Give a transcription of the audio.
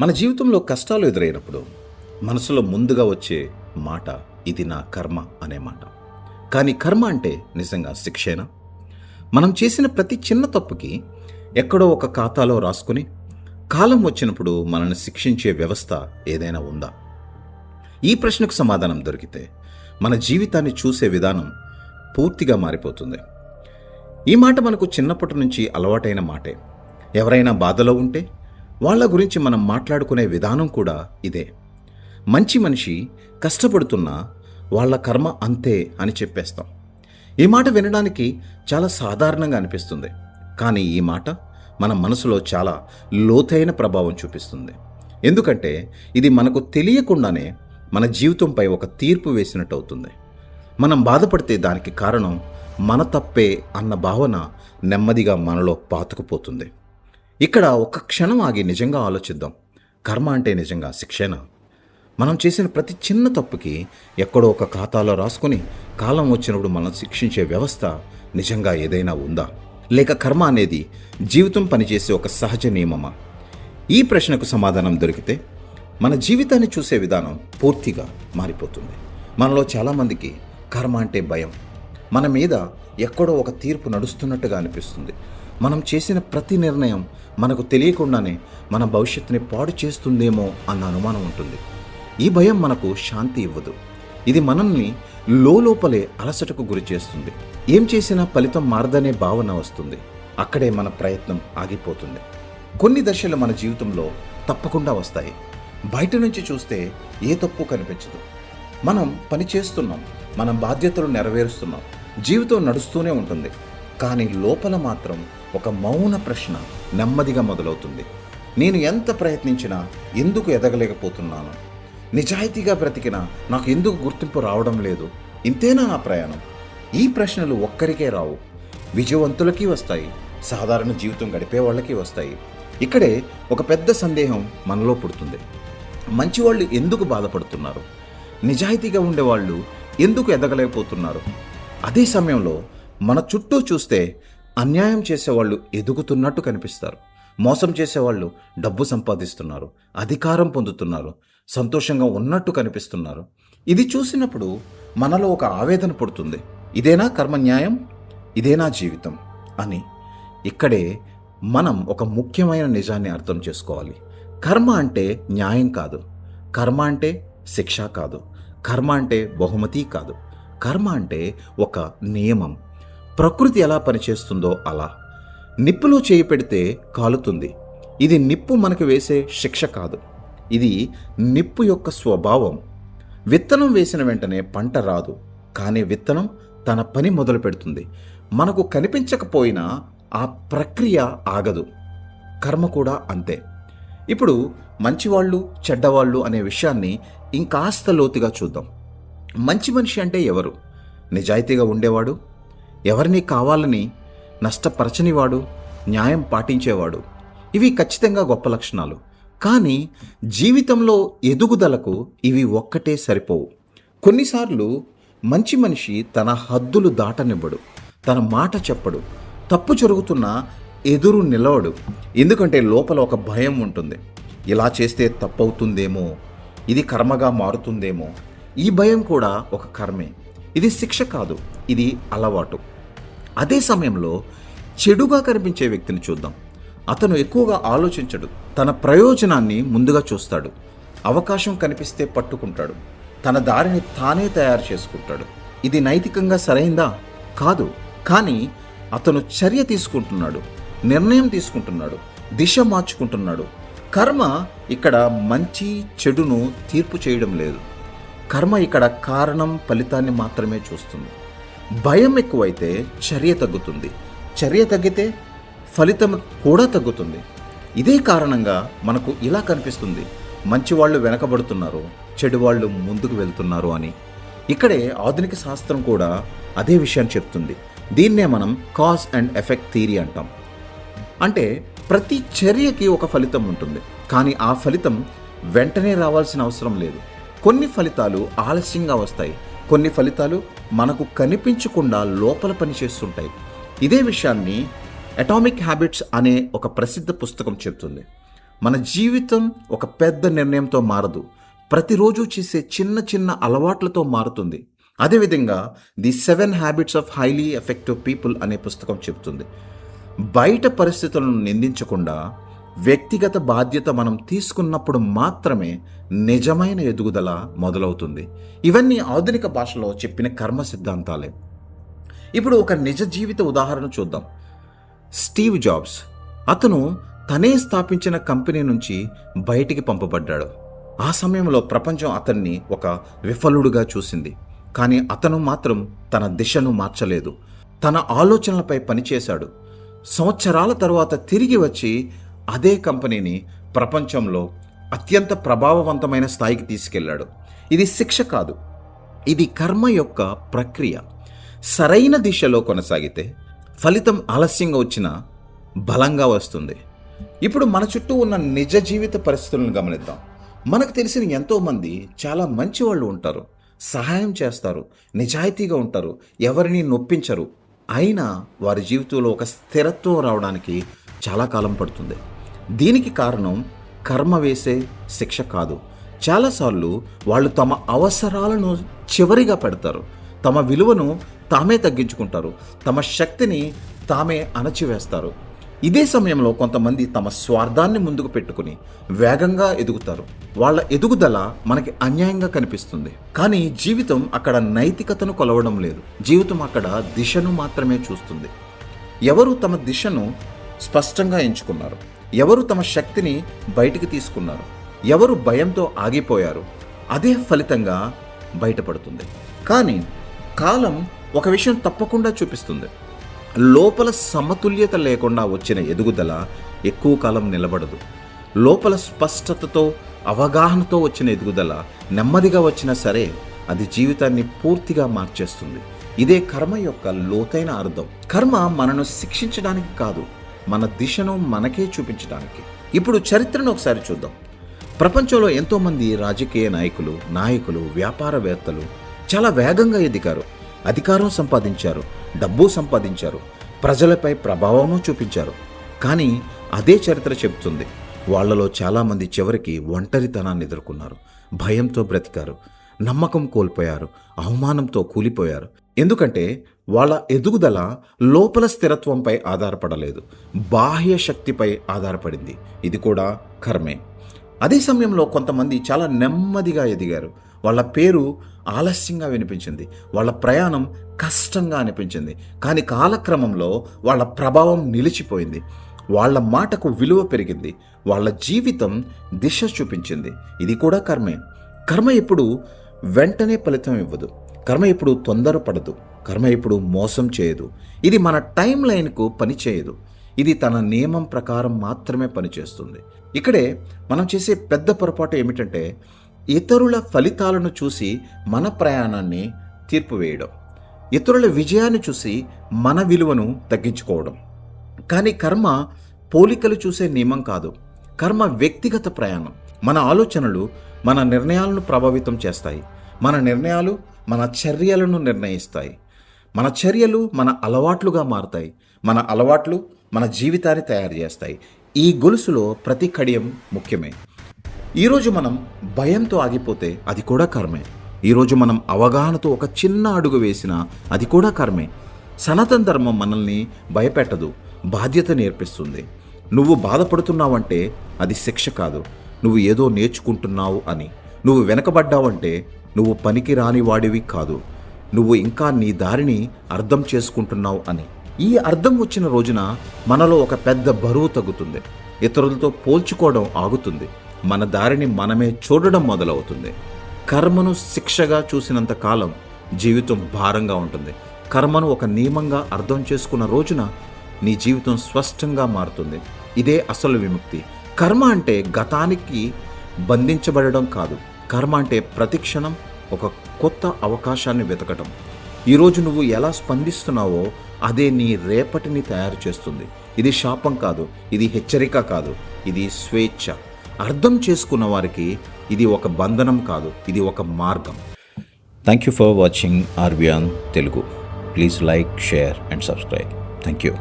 మన జీవితంలో కష్టాలు ఎదురైనప్పుడు మనసులో ముందుగా వచ్చే మాట ఇది నా కర్మ అనే మాట. కానీ కర్మ అంటే నిజంగా శిక్షేనా? మనం చేసిన ప్రతి చిన్న తప్పుకి ఎక్కడో ఒక ఖాతాలో రాసుకుని కాలం వచ్చినప్పుడు మనల్ని శిక్షించే వ్యవస్థ ఏదైనా ఉందా? ఈ ప్రశ్నకు సమాధానం దొరికితే మన జీవితాన్ని చూసే విధానం పూర్తిగా మారిపోతుంది. ఈ మాట మనకు చిన్నప్పటి నుంచి అలవాటైన మాటే. ఎవరైనా బాధలో ఉంటే వాళ్ళ గురించి మనం మాట్లాడుకునే విధానం కూడా ఇదే. మంచి మనిషి కష్టపడుతున్నా వాళ్ళ కర్మ అంతే అని చెప్పేస్తాం. ఈ మాట వినడానికి చాలా సాధారణంగా అనిపిస్తుంది. కానీ ఈ మాట మన మనసులో చాలా లోతైన ప్రభావం చూపిస్తుంది. ఎందుకంటే ఇది మనకు తెలియకుండానే మన జీవితంపై ఒక తీర్పు వేసినట్టు అవుతుంది మనం బాధపడితే దానికి కారణం మన తప్పే అన్న భావన నెమ్మదిగా మనలో పాతుకుపోతుంది. ఇక్కడ ఒక క్షణం ఆగి నిజంగా ఆలోచిద్దాం. కర్మ అంటే నిజంగా శిక్షేనా? మనం చేసిన ప్రతి చిన్న తప్పుకి ఎక్కడో ఒక ఖాతాలో రాసుకుని కాలం వచ్చినప్పుడు మనం శిక్షించే వ్యవస్థ నిజంగా ఏదైనా ఉందా? లేక కర్మ అనేది జీవితం పనిచేసే ఒక సహజ నియమమా? ఈ ప్రశ్నకు సమాధానం దొరికితే మన జీవితాన్ని చూసే విధానం పూర్తిగా మారిపోతుంది. మనలో చాలామందికి కర్మ అంటే భయం. మన మీద ఎక్కడో ఒక తీర్పు నడుస్తున్నట్టుగా అనిపిస్తుంది. మనం చేసిన ప్రతి నిర్ణయం మనకు తెలియకుండానే మన భవిష్యత్తుని పాడు చేస్తుందేమో అన్న అనుమానం ఉంటుంది. ఈ భయం మనకు శాంతి ఇవ్వదు. ఇది మనల్ని లోపలే అలసటకు గురి చేస్తుంది. ఏం చేసినా ఫలితం మారదనే భావన వస్తుంది. అక్కడే మన ప్రయత్నం ఆగిపోతుంది. కొన్ని దశలు మన జీవితంలో తప్పకుండా వస్తాయి. బయట నుంచి చూస్తే ఏ తప్పు కనిపించదు. మనం పని చేస్తున్నాం. మనం బాధ్యతలు నెరవేరుస్తున్నాం. జీవితం నడుస్తూనే ఉంటుంది. కానీ లోపల మాత్రం ఒక మౌన ప్రశ్న నెమ్మదిగా మొదలవుతుంది. నేను ఎంత ప్రయత్నించినా ఎందుకు ఎదగలేకపోతున్నాను? నిజాయితీగా బ్రతికినా నాకు ఎందుకు గుర్తింపు రావడం లేదు? ఇంతేనా నా ప్రయాణం? ఈ ప్రశ్నలు ఒక్కరికే రావు. విజయవంతులకి వస్తాయి. సాధారణ జీవితం గడిపే వాళ్ళకి వస్తాయి. ఇక్కడే ఒక పెద్ద సందేహం మనలో పుడుతుంది. మంచివాళ్ళు ఎందుకు బాధపడుతున్నారు? నిజాయితీగా ఉండేవాళ్ళు ఎందుకు ఎదగలేకపోతున్నారు? అదే సమయంలో మన చుట్టూ చూస్తే అన్యాయం చేసేవాళ్ళు ఎదుగుతున్నట్టు కనిపిస్తారు. మోసం చేసేవాళ్ళు డబ్బు సంపాదిస్తున్నారు అధికారం పొందుతున్నారు సంతోషంగా ఉన్నట్టు కనిపిస్తున్నారు. ఇది చూసినప్పుడు మనలో ఒక ఆవేదన పుడుతుంది. ఇదేనా కర్మ న్యాయం? ఇదేనా జీవితం? అని ఇక్కడే మనం ఒక ముఖ్యమైన నిజాన్ని అర్థం చేసుకోవాలి. కర్మ అంటే న్యాయం కాదు. కర్మ అంటే శిక్ష కాదు. కర్మ అంటే బహుమతి కాదు. కర్మ అంటే ఒక నియమం. ప్రకృతి ఎలా పనిచేస్తుందో అలా. నిప్పులో చేయి పెడితే కాలుతుంది. ఇది నిప్పు మనకు వేసే శిక్ష కాదు. ఇది నిప్పు యొక్క స్వభావం. విత్తనం వేసిన వెంటనే పంట రాదు. కానీ విత్తనం తన పని మొదలు పెడుతుంది. మనకు కనిపించకపోయినా ఆ ప్రక్రియ ఆగదు. కర్మ కూడా అంతే. ఇప్పుడు మంచివాళ్ళు చెడ్డవాళ్ళు అనే విషయాన్ని ఇంకాస్త లోతుగా చూద్దాం. మంచి మనిషి అంటే ఎవరు? నిజాయితీగా ఉండేవాడు ఎవరిని కావాలని నష్టపరచనివాడు న్యాయం పాటించేవాడు. ఇవి ఖచ్చితంగా గొప్ప లక్షణాలు. కానీ జీవితంలో ఎదుగుదలకు ఇవి ఒక్కటే సరిపోవు. కొన్నిసార్లు మంచి మనిషి తన హద్దులు దాటనివ్వడు. తన మాట చెప్పడు. తప్పు జరుగుతున్నా ఎదురు నిలవడు. ఎందుకంటే లోపల ఒక భయం ఉంటుంది. ఇలా చేస్తే తప్పవుతుందేమో? ఇది కర్మగా మారుతుందేమో? ఈ భయం కూడా ఒక కర్మే. ఇది శిక్ష కాదు ఇది అలవాటు. అదే సమయంలో చెడుగా కనిపించే వ్యక్తిని చూద్దాం. అతను ఎక్కువగా ఆలోచించడు తన ప్రయోజనాన్ని ముందుగా చూస్తాడు అవకాశం కనిపిస్తే పట్టుకుంటాడు తన దారిని తానే తయారు చేసుకుంటాడు. ఇది నైతికంగా సరైందా? కాదు కానీ అతను చర్య తీసుకుంటున్నాడు నిర్ణయం తీసుకుంటున్నాడు దిశ మార్చుకుంటున్నాడు. కర్మ ఇక్కడ మంచి చెడును తీర్పు చేయడం లేదు. కర్మ ఇక్కడ కారణం ఫలితాన్ని మాత్రమే చూస్తుంది. భయం ఎక్కువైతే చర్య తగ్గుతుంది. చర్య తగ్గితే ఫలితం కూడా తగ్గుతుంది. ఇదే కారణంగా మనకు ఇలా కనిపిస్తుంది. మంచివాళ్ళు వెనకబడుతున్నారు చెడువాళ్ళు ముందుకు వెళ్తున్నారు అని. ఇక్కడే ఆధునిక శాస్త్రం కూడా అదే విషయాన్ని చెప్తుంది. దీన్నే మనం కాజ్ అండ్ ఎఫెక్ట్ థీరీ అంటాం. అంటే ప్రతి చర్యకి ఒక ఫలితం ఉంటుంది. కానీ ఆ ఫలితం వెంటనే రావాల్సిన అవసరం లేదు. కొన్ని ఫలితాలు ఆలస్యంగా వస్తాయి. కొన్ని ఫలితాలు మనకు కనిపించకుండా లోపల పనిచేస్తుంటాయి ఇదే విషయాన్ని అటామిక్ హ్యాబిట్స్ అనే ఒక ప్రసిద్ధ పుస్తకం చెబుతుంది. మన జీవితం ఒక పెద్ద నిర్ణయంతో మారదు. ప్రతిరోజు చేసే చిన్న చిన్న అలవాట్లతో మారుతుంది. అదేవిధంగా the seven habits of highly effective people అనే పుస్తకం చెబుతుంది. బయట పరిస్థితులను నిందించకుండా వ్యక్తిగత బాధ్యత మనం తీసుకున్నప్పుడు మాత్రమే నిజమైన ఎదుగుదల మొదలవుతుంది. ఇవన్నీ ఆధునిక భాషలో చెప్పిన కర్మ సిద్ధాంతాలే. ఇప్పుడు ఒక నిజ జీవిత ఉదాహరణ చూద్దాం. స్టీవ్ జాబ్స్ అతను తనే స్థాపించిన కంపెనీ నుంచి బయటికి పంపబడ్డాడు. ఆ సమయంలో ప్రపంచం అతన్ని ఒక విఫలుడుగా చూసింది. కానీ అతను మాత్రం తన దిశను మార్చలేదు. తన ఆలోచనలపై పనిచేశాడు. సంవత్సరాల తరువాత తిరిగి వచ్చి అదే కంపెనీని ప్రపంచంలో అత్యంత ప్రభావవంతమైన స్థాయికి తీసుకెళ్ళాడు ఇది శిక్ష కాదు. ఇది కర్మ యొక్క ప్రక్రియ. సరైన దిశలో కొనసాగితే ఫలితం ఆలస్యంగా వచ్చినా బలంగా వస్తుంది. ఇప్పుడు మన చుట్టూ ఉన్న నిజ జీవిత పరిస్థితులను గమనిద్దాం. మనకు తెలిసిన ఎంతోమంది చాలా మంచి వాళ్ళు ఉంటారు. సహాయం చేస్తారు. నిజాయితీగా ఉంటారు. ఎవరిని నొప్పించరు. అయినా వారి జీవితంలో ఒక స్థిరత్వం రావడానికి చాలా కాలం పడుతుంది. దీనికి కారణం కర్మ వేసే శిక్ష కాదు. చాలాసార్లు వాళ్ళు తమ అవసరాలను చివరిగా పెడతారు. తమ విలువను తామే తగ్గించుకుంటారు. తమ శక్తిని తామే అణచివేస్తారు. ఇదే సమయంలో కొంతమంది తమ స్వార్థాన్ని ముందుకు పెట్టుకుని వేగంగా ఎదుగుతారు. వాళ్ళ ఎదుగుదల మనకి అన్యాయంగా కనిపిస్తుంది. కానీ జీవితం అక్కడ నైతికతను కొలవడం లేదు. జీవితం అక్కడ దిశను మాత్రమే చూస్తుంది. ఎవరు తమ దిశను స్పష్టంగా ఎంచుకున్నారు? ఎవరు తమ శక్తిని బయటికి తీసుకున్నారు? ఎవరు భయంతో ఆగిపోయారు? అదే ఫలితంగా బయటపడుతుంది. కానీ కాలం ఒక విషయం తప్పకుండా చూపిస్తుంది. లోపల సమతుల్యత లేకుండా వచ్చిన ఎదుగుదల ఎక్కువ కాలం నిలబడదు. లోపల స్పష్టతతో అవగాహనతో వచ్చిన ఎదుగుదల నెమ్మదిగా వచ్చినా సరే అది జీవితాన్ని పూర్తిగా మార్చేస్తుంది. ఇదే కర్మ యొక్క లోతైన అర్థం. కర్మ మనను శిక్షించడానికి కాదు మన దిశను మనకే చూపించడానికి. ఇప్పుడు చరిత్రను ఒకసారి చూద్దాం. ప్రపంచంలో ఎంతోమంది రాజకీయ నాయకులు నాయకులు వ్యాపారవేత్తలు చాలా వేగంగా ఎదిగారు. అధికారం సంపాదించారు డబ్బు సంపాదించారు ప్రజలపై ప్రభావము చూపించారు. కానీ అదే చరిత్ర చెబుతుంది. వాళ్ళలో చాలామంది చివరికి ఒంటరితనాన్ని ఎదుర్కొన్నారు. భయంతో బ్రతికారు నమ్మకం కోల్పోయారు అవమానంతో కూలిపోయారు. ఎందుకంటే వాళ్ళ ఎదుగుదల లోపల స్థిరత్వంపై ఆధారపడలేదు బాహ్య శక్తిపై ఆధారపడింది. ఇది కూడా కర్మే. అదే సమయంలో కొంతమంది చాలా నెమ్మదిగా ఎదిగారు. వాళ్ళ పేరు ఆలస్యంగా వినిపించింది. వాళ్ళ ప్రయాణం కష్టంగా అనిపించింది. కానీ కాలక్రమంలో వాళ్ళ ప్రభావం నిలిచిపోయింది. వాళ్ళ మాటకు విలువ పెరిగింది. వాళ్ళ జీవితం దిశ చూపించింది. ఇది కూడా కర్మే. కర్మ ఎప్పుడు వెంటనే ఫలితం ఇవ్వదు. కర్మ ఇప్పుడు తొందరపడదు. కర్మ ఇప్పుడు మోసం చేయదు. ఇది మన టైం లైన్కు పనిచేయదు ఇది తన నియమం ప్రకారం మాత్రమే పనిచేస్తుంది ఇక్కడే మనం చేసే పెద్ద పొరపాటు ఏమిటంటే ఇతరుల ఫలితాలను చూసి మన ప్రయాణాన్ని తీర్పు వేయడం ఇతరుల విజయాన్ని చూసి మన విలువను తగ్గించుకోవడం. కానీ కర్మ పోలికలు చూసే నియమం కాదు. కర్మ వ్యక్తిగత ప్రయాణం. మన ఆలోచనలు మన నిర్ణయాలను ప్రభావితం చేస్తాయి. మన నిర్ణయాలు మన చర్యలను నిర్ణయిస్తాయి. మన చర్యలు మన అలవాట్లుగా మారుతాయి. మన అలవాట్లు మన జీవితాన్ని తయారు చేస్తాయి. ఈ గొలుసులో ప్రతి కడియం ముఖ్యమే. ఈరోజు మనం భయంతో ఆగిపోతే అది కూడా కర్మే. ఈరోజు మనం అవగాహనతో ఒక చిన్న అడుగు వేసినా అది కూడా కర్మే. సనాతన ధర్మం మనల్ని భయపెట్టదు. బాధ్యత నేర్పిస్తుంది. నువ్వు బాధపడుతున్నావంటే అది శిక్ష కాదు. నువ్వు ఏదో నేర్చుకుంటున్నావు అని. నువ్వు వెనకబడ్డావంటే నువ్వు పనికి రాని వాడివి కాదు. నువ్వు ఇంకా నీ దారిని అర్థం చేసుకుంటున్నావు అని. ఈ అర్థం వచ్చిన రోజున మనలో ఒక పెద్ద బరువు తగ్గుతుంది. ఇతరులతో పోల్చుకోవడం ఆగుతుంది. మన దారిని మనమే చూడడం మొదలవుతుంది. కర్మను శిక్షగా చూసినంత కాలం జీవితం భారంగా ఉంటుంది. కర్మను ఒక నియమంగా అర్థం చేసుకున్న రోజున నీ జీవితం స్పష్టంగా మారుతుంది. ఇదే అసలు విముక్తి. కర్మ అంటే గతానికి బంధించబడడం కాదు. కర్మ అంటే ప్రతిక్షణం ఒక కొత్త అవకాశాన్ని వెతకటం. ఈరోజు నువ్వు ఎలా స్పందిస్తున్నావో అదే నీ రేపటిని తయారు చేస్తుంది. ఇది శాపం కాదు ఇది హెచ్చరిక కాదు ఇది స్వేచ్ఛ. అర్థం చేసుకున్న వారికి ఇది ఒక బంధనం కాదు ఇది ఒక మార్గం. Thank you for watching ఆర్బియాన్ Telugu please like share and subscribe thank you